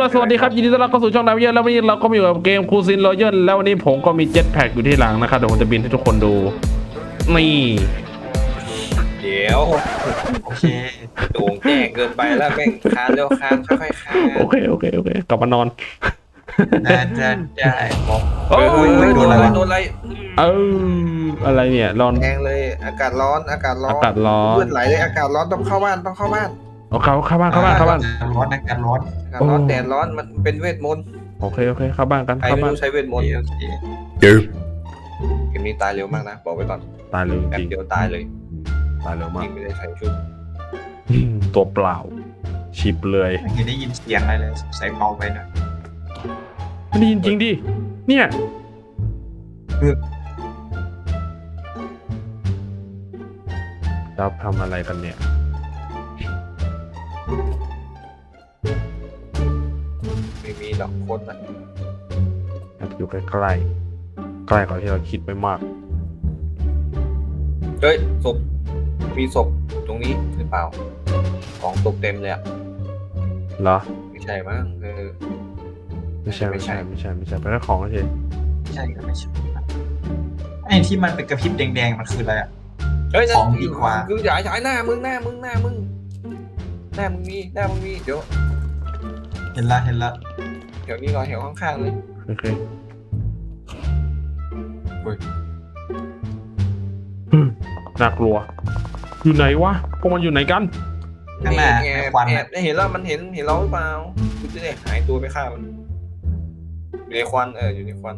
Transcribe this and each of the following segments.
ล่ะสวัสดีครับยินดีต้อนรับเข้าสู่ช่องดาวเยอะแล้ววันนี้เราก็มาอยู่กับเกมคูซินรอยัลแล้ววันนี้ผมก็มีเจ็ตแพ็กอยู่ที่หลังนะครับเดี๋ยวผมจะบินให้ทุกคนดูนี่เดี๋ยวโอเคโด่งแจ้งเกินไปแล้วแม่งคานเร็วคานค่อยๆคานโอเคโอเคโอเคกลับมานอนได้ได้ได้บอกโอ้เฮ้ยเฮ้ยยโดนอะไรโดนอะไรเอออะไรเนี่ยร้อนแดงเลย อากาศร้อนอากาศร้อนอากาศร้อนเลือดไหลเลยอากาศร้อนต้องเข้าบ้านต้องเข้าบ้าน เอาเข้าเข้าบ้านเข้าบ้านเข้าบ้านร้อนนะการร้อนอากาศร้อนโอ้แดดร้อนมันเป็นเวทมนต์โอเคโอเคเข้าบ้านกันใครเข้าไม่บ้านรู้ใช้เวทมโอนต์เคโอเคเกมนี้ตายเร็วมากนะ บอกไว้ก่อนตายเลยจแป๊บริงเดียวตายเลยตายเร็วมากยิงไม่ได้ใช้ชุดอืมตัวเปล่า ชิบเลยไม่เห็นได้ยินเสียงอะไรเลยใส่เบาไปหน่อยไม่ได้ยินจริงดิเนี่ยเราทำอะไรกันเนี่ย ไม่มีหรอกคนอะอยู่ใกล้ๆ ใกล้กว่าที่เราคิดไปมาก เฮ้ยศพมีศพตรงนี้หรือเปล่า ของตกเต็มเลยอะ เหรอ ไม่ใช่มั้งเออ ไม่ใช่ไม่ไม่ใช่ใช่ไม่ใช่ไม่ใช่เป็นแค่ของเฉยไม่ใช่ก็ไม่ใช่ไอ้ที่มันเป็นกระพริบแดงๆ มันคืออะไรอะ เฮ้ยนั่นของดีกว่า คือฉายฉายหน้ามึงหน้ามึงหน้ามึง หน้ามึงมีหน้ามึงมีเดี๋ยวเห็นละเห็นละแถวนี้รอแถวข้างๆเลยโอเคเฮ้ยอืมน่ากลัว อยู่ไหนวะ พวกมันอยู่ไหนกัน ข้างหน้าแอในบควันแอน่ะบเห็นแล้วมันเห็นเห็นเราหรือเปล่าคุณจะได้หายตัวไปฆ่ามันอยู่ในควันเอออยู่ในควัน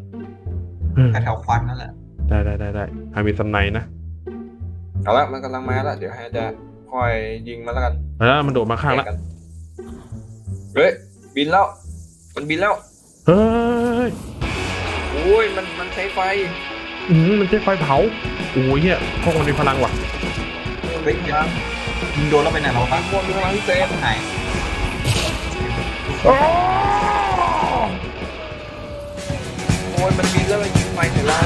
แถวๆควันนั่นแหละได้ได้ได้ได้ให้มีสไนด์นะเอาละมันกำลังมาแล้วเดี๋ยวให้จะ คอยยิงมันแล้วกันแล้วมันโดดมาข้างละแยกกันเฮ้ยบินแล้ว มันบินแล้วเฮ้ยโอ้ยมันมันใช้ไฟอืมมันใช้ไฟเผาโอ้ยเฮียพวกมันมีพลังว่ะเฮ้ยยิงโดนแล้วไปไหนเรามัปะนวนมีพลังพิเศษหายโอ้ยมันบินแล้วมันยิงไฟใส่ล่า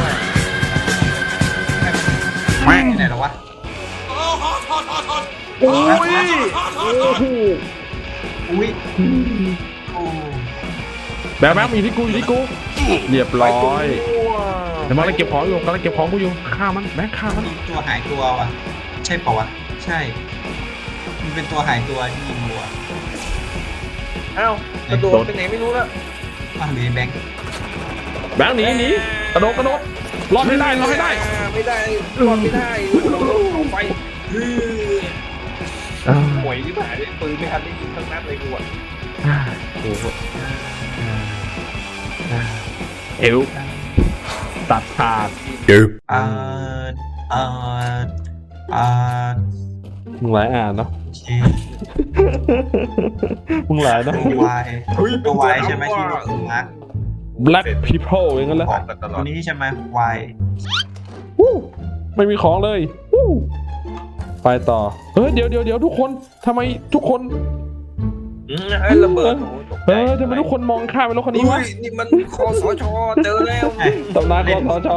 ไปไหนแล้ววะโอ้ยโอ้โหอุ้ยโอ้แบบแบบอยู่ที่กูอยู่ที่กูเรียบร้อยไปตัวเดี๋ยวมันกำลังเก็บของอยู่กำลังเก็บของกูอยู่ฆ่ามันแม่งฆ่ามันมีตัวหายตัวว่ะ ใช่เปล่าวะ ใช่ มันเป็นตัวหายตัวที่ยิงวัวอ้าวกระโดดไปไหนไม่รู้แล้วอ้าวหรือแบงค์แบงค์หนีหนีกระโดดกระโดดรอดให้ได้รอดให้ได้ ไม่ได้รอดไม่ได้เอาไปเฮ้ยอ่าหวยที่ผ่านเลยปืนไม่ทันได้ยิงทั้งนัดเลยกูอะโอ้โหเอวตัดขาดอ่าอ่าอ่ามึงหลายอ่านเนาะโอเคมึงหลายเนาะตัววายตัววายใช่ไหมที่ว่ามาร์ค black people อย่างนั้นแหละบอกกันตลตัอวดนี้ใช่ไหมวายวู้ไม่มีของเลยวู้ ไปต่อ เฮ้ยเดี๋ยวเดี๋ยวเดี๋ยวทุกคนทำไมทุกคน อืมเฮ้ยระเบิดโอ้โหตกใจเออทำไมทุกคนมองข้ามไปรถคันนี้วะ อุ้ยนี่มันคอสชเจอแล้วตำนานกสช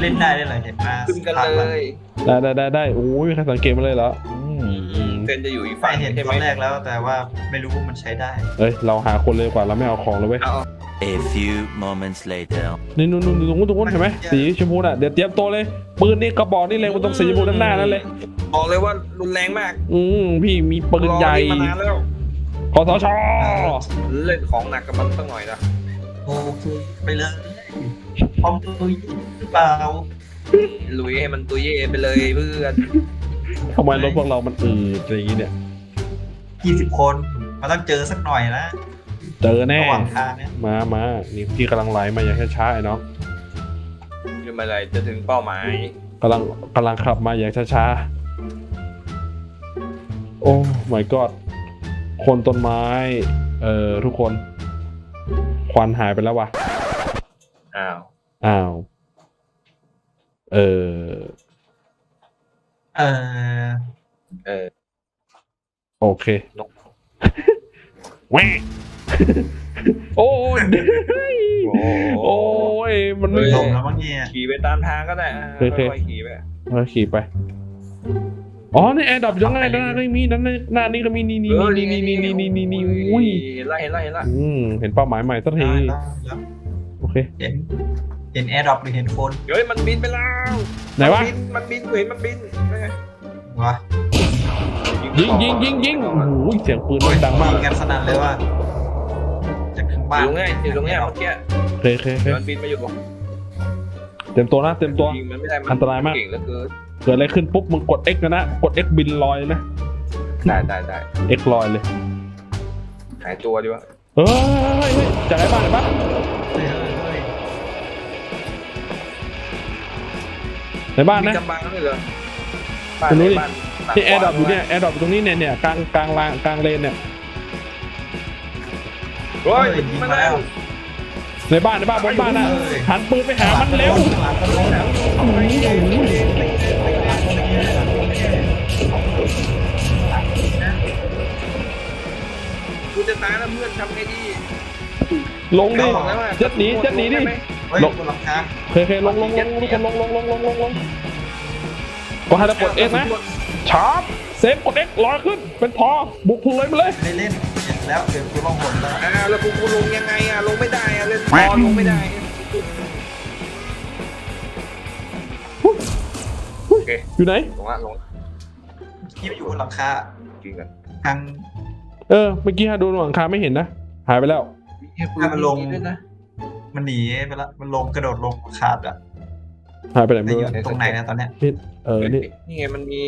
เล่นได้เลยเหรอเห็นมาขึ้นกันเลยได้ได้ได้ได้โอ้ยใครสังเกตมาเลยเหรออืมเซนจะอยู่อีกไฟฝั่งเห็นใช่ไหตมอนแรกแล้วแต่ว่าไม่รู้ว่ามันใช้ได้ เอ้ยเราหาคนเลยดีกว่าเราไม่เอาของเลยเว้ย เอา A few moments later. นี่นู่นนู่นตรงนู้นตรงนู้นเห็นไหมสีชมพูน่ะเดี๋ยวเตรียมตัวเลยปืนนี่กระบอกนี่เลยมันตรงสีชมพูด้านหน้านั่นเลย บอกเลยว่ารุนแรงมากอืมพี่มีปืนใหญ่รอนี่มานานแล้วคอสชเล่นของหนักกับมันสักหน่อยนะโอเคไปเลยพร้อมตุยหรือเปล่าลุยให้มันตุยเย่ไปเลยเพื่อนทำไมรถพวกเรามันอืดอะไรอย่างงี้เนี่ย ยี่สิบคนมันต้องเจอสักหน่อยนะ เจอแน่ ระหว่างทางเนี่ยมามานี่พี่กำลังไหลมาอย่างช้าๆไอ้น้องจะมาอะไรจะถึงเป้าหมายกำลังกำลังขับมาอย่างช้าๆ โอ้ my god คนต้นไม้ เอ่อทุกคน ควันหายไปแล้ววะอ้าวอ้าว เออเออเออโอเคนกแหวะ โอ้ยโอ้โอ้ยมันไม่ลมแล้วมั้งเนี่ย ขี่ไปตามทางก็ได้อะโอเคค่อยๆขี่ไปเออขี่ไป อ๋อนี่แอร์ดรอปยังไงด้านหน้าก็มีด้านหน้าหน้านี่ก็มีนี่นี่นี่นี่นี่นี่นี่นี่นี่อุ้ยเห็นละเห็นละเห็นละอืมเห็นเป้าหมายใหม่สักทีได้แล้วแล้วโอเค เห็นเห็นแอร์ดรอปหรือเห็นคนเฮ้ยมันบินไปแล้วไหนวะมันบินมันบินกูเห็นมันบินนั่นไงวะยิงยิงยิงยิงโอ้โหเสียงปืนมันดังมากยิงกันสนั่นเลยว่า จากทางอบ้านยู่ตรงเนี้ยอยู่ตรงเนี้ยเมื่อกี้โอเคโอเคโอเคเดี๋ยวมันบินมาอยู่บอกเต็มตัวนะเต็มตัว ยิงมันไม่ได้อันตรายมาก เก่งเหลือเกินเกิดอะไรขึ้นปุ๊บมึงกด X นะนะกด X บินลอยนะ ได้ได้ได้ X ลอยเลย หายตัวดีวะเฮ้ยเฮ้ยเฮ้ยจากไหนบ้างไหนบ้างเฮ้ยเฮ้ยเฮ้ยในบ้านมีนะ กำบังด้วยเหรอบ้านคุณรู้ในดิ บ้านต่างที่แอร์ดรอปอยู่ขวาเนี่ยแอร์ดรอปอยู่ตรงนี้เนี่ยเนี่ยกลางกลางลางกลางเลนเนี่ย เฮ้ยยิงมามาแล้แล้ววในบ้านในบ้านบนบ้านนะเฮ้ยหันปืนไปหามันเร็วหลังกันลงแล้วกูจะตายแล้วเพื่อนทำไงดีลงดิบอกแล้วว่าเจ็ดหนีเจ็ดหนีดิได้ไหมเฮ้ยลงบนหลังคาเคยเคยลงลงลงทุกคนลงลงลงลงลงลงก็ให้เรากด X นะชาร์ปเซฟกด X ลอยขึ้น เป็นพอบุกเลยมาเลยไม่ได้เล่นเห็น แล้วเดี๋ยวกูลองหนแล้วอ่าแล้วกูกูลงยังไงอะลงไม่ได้อะเล่นพอลงไม่ได้โอเคอยู่ไหน ลงละลงละที่อยู่บนหลังคากินกันทางเออ เมื่อกี้ดูหลังคาไม่เห็นนะ หายไปแล้วถ้ามันลงด้วยนะมันหนีไปละมันลงกระโดดลงหลังคาอะหายไปไหนแต่ไม่อรู้ยู่อะตรงไหนนะตอนเนี้ยนี่เออ นี่นี่ไงมันมี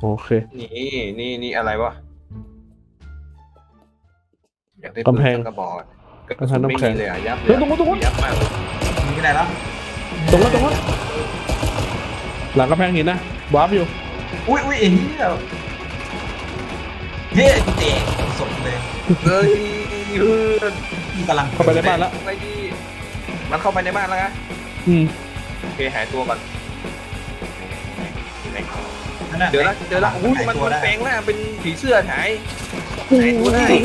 โอเคนี่นี่นี่อะไรวะอยากได้กำแพงปืนสักกระบอกกระกำแพสุงนน้ำไม่แข็มีงเลยอะยับเลเฮ้ยยตรงนู้นตรงนู้นยับมากเลยหนีไปไหนแล้วตรงนั้นตรงนั้นหลังกระแพงหินนะวาร์ปอยู่อุ้ยอุ้ยเอ็งเหี้ยเฮ้ยกูเตะกูสมเลยเฮ้ยเพื่อนกูกำลังเข้าไปในบ้านแล้วไปดีมันเข้าไปในบ้านแล้วนะอืมโอเคหายตัวก่อนไห นนั่นน่ะเดี๋ยวละเดี๋ยวละอุ้ยหายมันตัวมันได้แปลงร่างเป็นผีเสื้อหายโอ้หายตัวได้ย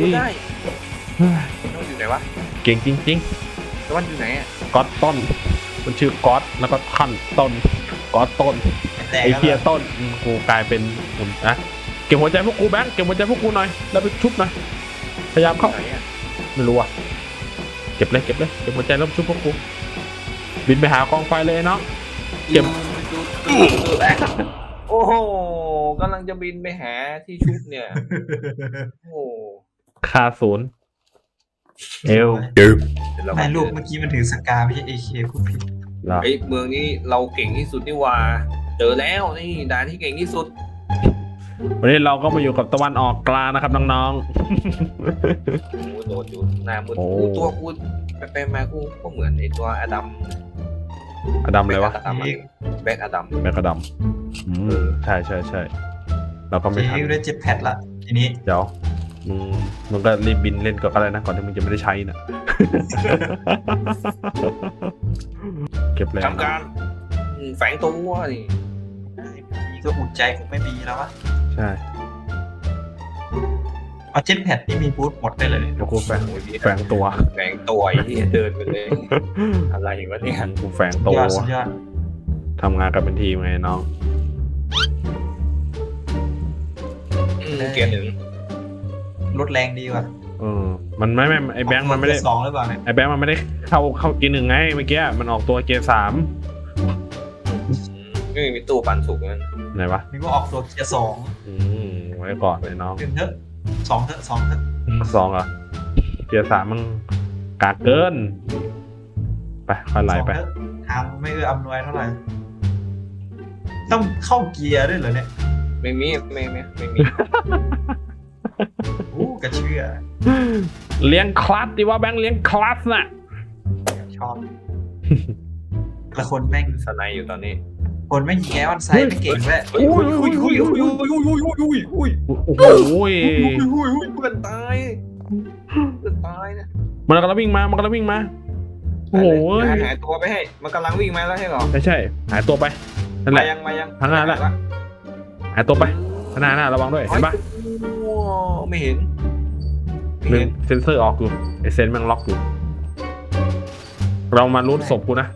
ตัวได้แล้วมันอยู่ไหนวะเก่งจริงแล้วมันอยู่ไหนอะๆก๊อตต้น มันชื่อก๊อตแล้วก็ท่านต้นก๊อตต้น แต่ไอก็เฮียต้นอืมกูกลายเป็นผมนะเก็บหัวใจพวกกูแบงค์เก็บหัวใจพวกกูหน่อยแล้วไปชุบหน่อยพยายามเข้าไหนอะไม่รู้อะเก็บเลยเก็บเลยเก็บหัวใจแล้วชุบพวกกูบินไปหากองไฟเลยเนาะเก็บ โอ้โหกำลังจะบินไปหาที่ชุบเนี่ย โอ้โหคาศูนย์เอวเดี๋ยวเราในมารูปเมื่อกี้มันถือสกาไม่ใช่เอเคพูดผิดเหรอไอ้ยเมืองนี้เราเก่งที่สุดนี่หว่า เจอแล้วนี่ด่านที่เก่งที่สุด วันนี้เราก็มาอยู่กับตะวันออกกลางนะครับน้องโอ้โหโดนอยู่หน้ามืดโอ้ กูตัวกูไปไปมากูก็เหมือนไอ้ตัวอดัมๆ อดัมเลยวะแบ็คอดัมอะแบ็คอดัมแมกกระดำอืมใช่ใช่ใช่เราก็ไม่เจทันได้เจ็บแพดละทีนี้เดี๋ยวมึงมึงก็รีบบินเล่นก็อะไรนะก่อนที่มึงจะไม่ได้ใช้น่ะเก็บแรงทำการอืมแฝงตัวนี่มีก็อุ่นใจคงไม่มีแล้ววะใช่ เอาเจ็ตแพดนี่มีบูทหมดได้เลยเดี๋ยวกูแฝงโอ้ยเหี้ยแฝงตัวแฝงตัวไอ้ที่เดินไปเลย อะไรวะเนี่ยกูแฝงสุตัดวยอดสุดยอดทำงานกันเป็นทีมไงน้องอืมเกียร์หนึ่งรถแรงดีว่ะเออ มันไม่ไม่ไอแบงค์มันไม่ได้สองหรือเปล่าเนี่ยไอแบงค์มันไม่ได้เข้าเข้าเกียร์หนึ่งไงเมื่อกี้มันออกตัวเกียร์สามไม่มีตู้ปันสุกนั้นไหนวะนึกว่าออกตัวเกียร์สองอืมไว้ก่อนเลยน้องหนึ่งเถอะ สองเถอะสองเถอะสองเหรอเกียร์สามมันกากเกิน ไปค่อยไล่ไปสองเถอะทางไม่เอื้ออำนวยเท่าไหร่ ต้องเข้าเกียร์ด้วยเหรอเนี่ยไม่มีไม่ไม่ไม่มี อู้กระเชื่อ เลี้ยงคลัสดีว่าแบงค์เลี้ยงคลัสน่ะชอบแต่ละคนแม่งสไนด์อยู่ตอนนี้ คนแม่งยิงแอวันไซด์ไม่เก่งด้วยอุ้ยอุ้ยอุ้ยอุ้ยอุ้ยอุ้ยอุ้ยอุ้ยอุ้ยโอ้โหอุ้ยอุ้ยอุ้ยเพื่อนตายเพื่อนตายนะมันกำลังวิ่งมา มันกำลังวิ่งมา โอ้โหหายตัวไปให้ มันกำลังวิ่งมาแล้วให้หรอไม่ใช่ หายตัวไปนั่นแหมาละยังมายังทางหน้าละหายตัวไปหน้าหน้าระวังด้วย เห็นปะไม่เห็นไม่หนึ่งเห็นเซนเซอร์ออกอยู่ไอเซนแม่งล็อกอยู่ เรามาลุ้นศพกูนะ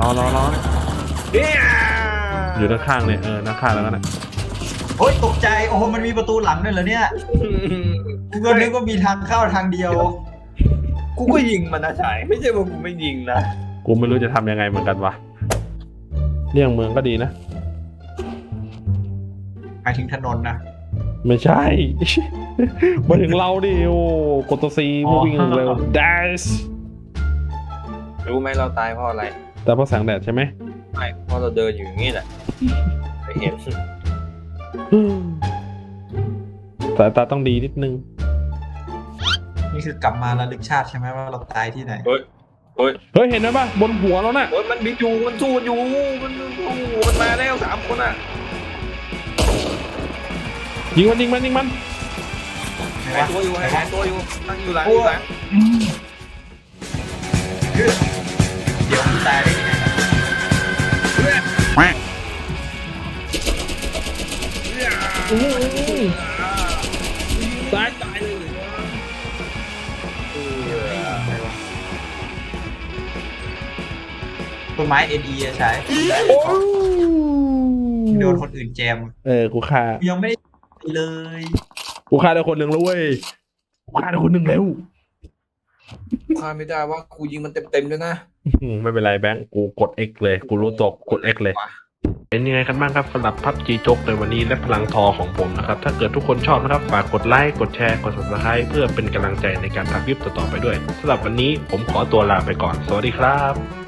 รอรอรอเฮียอยู่ด้านข้างเลยเออด้านข้างแล้วก็นะโอ๊ยตกใจโอ้โหมันมีประตูหลังด้วยเหรอเนี่ยกูก็นึกว่ามีทางเข้าทางเดียว กูก็ยิงมันนะชายไม่ใช่ว่ากูไม่ยิงนะกูไม่รู้จะทำยังไงเหมือนกันวะเลี่ยงเมืองก็ดีนะหมายถึงถนนนะไม่ใช่ มาถึงเราดิโอ้กดตัวซีอ๋อวิ่งเร็ว dash รู้ไหมเราตายเพราะอะไรแต่เพราะแสงแดดใช่ไหมไม่เพราะเราเดินอยู่อย่างนี้แหละไม่เห็นสายตาต้องดีนิดนึง นี่คือกลับมาระลึกชาติใช่ไหมว่าเราตายที่ไหน เฮ้ยเฮ้ยเฮ้ยเห็นไหมป่ะบนหัวเราน่ะโอ้ยมันบิดอยู่มันสู้อยู่มันสู้มันมาแล้วสามคนอะยิงมันยิงมันยิงมันไหนหายวะตัวอยู่ไหนหายวะตัวอยู่นั่งอยู่หลังอยู่หลังเดี๋ยวมึง ตายได้ยังไงตายตายเลยต้นไม้เอ็นอีใช้โดนคนอื่นแจม เออ กูฆ่า ยังไม่ได้เลย กูฆ่าได้คนหนึ่งแล้วเว้ย กูฆ่าได้คนหนึ่งแล้วคาไม่ได้ว่ากูยิงมันเต็มๆเลยนะ ไม่เป็นไรแบงค์กูกด X เลย กูรู้ตัวกด X เลย เป็นยังไงกันบ้างครับสำหรับพับจีจกในวันนี้และพลังทอของผมนะครับ ถ้าเกิดทุกคนชอบนะครับ ฝากกดไลค์ กดแชร์ กด subscribe เพื่อเป็นกำลังใจในการทำคลิปต่อๆไปด้วยสำหรับวันนี้ผมขอตัวลาไปก่อน สวัสดีครับ